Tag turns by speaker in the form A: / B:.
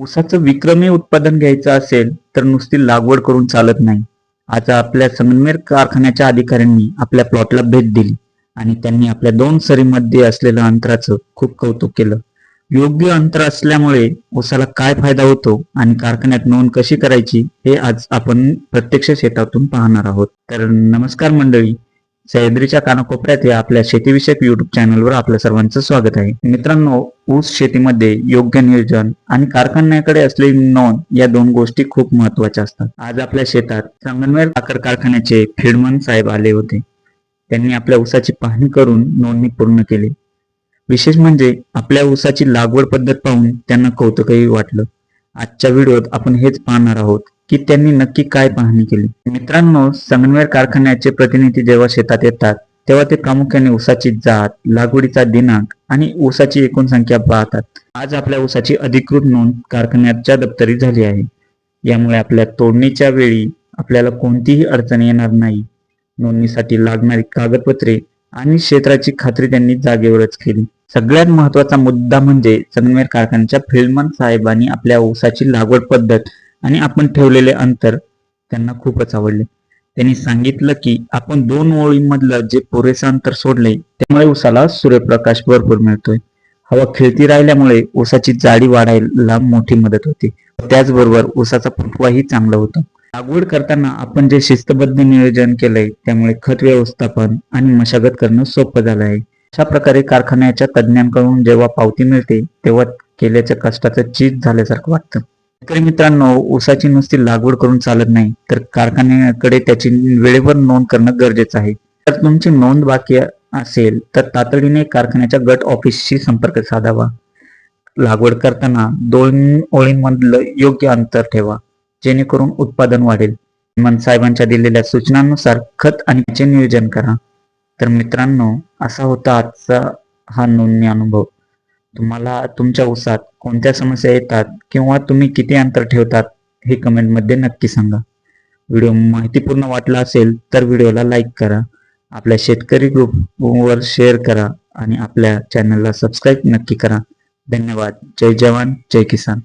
A: ऊसाचं विक्रमी उत्पादन घ्यायचं असेल तर नुसती लागवड करून चालत नाही. आज आपल्या संगमेर कारखान्याच्या अधिकाऱ्यांनी आपल्या प्लॉटला भेट दिली आणि त्यांनी आपल्या दोन सरीमध्ये असलेल्या अंतराचं खूप कौतुक केलं. योग्य अंतर असल्यामुळे ऊसाला काय फायदा होतो आणि कारखान्यात नोंद कशी करायची हे आज आपण प्रत्यक्ष शेतातून पाहणार आहोत. तर नमस्कार मंडळी सह्याद्रीच्या कानाकोपऱ्यात या आपल्या शेतीविषयक युट्यूब चॅनलवर आपल्या सर्वांचं स्वागत आहे. मित्रांनो ऊस शेतीमध्ये योग्य नियोजन आणि कारखान्याकडे असलेली नोंद या दोन गोष्टी खूप महत्त्वाच्या असतात. आज आपल्या शेतात संगमनेर साखर कारखान्याचे फिडमन साहेब आले होते. त्यांनी आपल्या ऊसाची पाहणी करून नोंदणी पूर्ण केली. विशेष म्हणजे आपल्या ऊसाची लागवड पद्धत पाहून त्यांना कौतुकही वाटलं. आजच्या व्हिडिओत आपण हेच पाहणार आहोत. की त्यांनी नक्की काय पाहणी केली. मित्रांनो संगमनेर कारखान्याचे प्रतिनिधी जेव्हा शेतात येतात तेव्हा ते प्रामुख्याने ऊसाची जात लागवडीचा दिनांक आणि ऊसाची एकूण संख्या पाहतात. आज आपल्या ऊसाची अधिकृत नोंद कारखान्याच्या दप्तरी झाली आहे. यामुळे आपल्या तोडणीच्या वेळी आपल्याला कोणतीही अडचण येणार नाही. नोंदणीसाठी लागणारी कागदपत्रे आणि क्षेत्राची खात्री त्यांनी जागेवरच केली. सगळ्यात महत्त्वाचा मुद्दा म्हणजे संगमेर कारखान्याच्या फिल्डमन साहेबांनी आपल्या ऊसाची लागवड पद्धत आणि आपण ठेवलेले अंतर त्यांना खूपच आवडले. त्यांनी सांगितलं की आपण दोन ओळींमधलं जे पुरेसं अंतर सोडले त्यामुळे उसाला सूर्यप्रकाश भरपूर मिळतोय. हवा खेळती राहिल्यामुळे ऊसाची जाडी वाढायला मोठी मदत होते. त्याचबरोबर ऊसाचा फुटवाही चांगला होतो. लागवड करताना आपण जे शिस्तबद्ध नियोजन केलंय त्यामुळे खत व्यवस्थापन आणि मशागत करणं सोपं झालं आहे. अशा प्रकारे कारखान्याच्या तज्ज्ञांकडून जेव्हा पावती मिळते तेव्हा केल्याच्या कष्टाचं चीज झाल्यासारखं वाटतं. शेतकरी मित्रांनो ऊसाची नुसती लागवड करून चालत नाही तर कारखान्याकडे त्याची वेळेवर नोंद करणं गरजेचं आहे. तर तुमची नोंद बाकी असेल तर तातडीने कारखान्याच्या गट ऑफिसशी संपर्क साधावा. लागवड करताना दोन ओळींमधलं योग्य अंतर ठेवा जेणेकरून उत्पादन वाढेल. मन साहेबांच्या दिलेल्या सूचनांनुसार खत आणि नियोजन करा. तर मित्रांनो असा होता आजचा हा नोंदणी अनुभव. तुम्हाला तुमच्या उसात कोणत्या समस्या येतात किंवा तुम्ही किती अंतर ठेवतात हे कमेंटमध्ये नक्की सांगा. व्हिडिओ माहितीपूर्ण वाटला असेल तर व्हिडिओला लाईक करा आपल्या शेतकरी ग्रुपवर शेअर करा आणि आपल्या चॅनलला सबस्क्राईब नक्की करा. धन्यवाद. जय जवान जय किसान.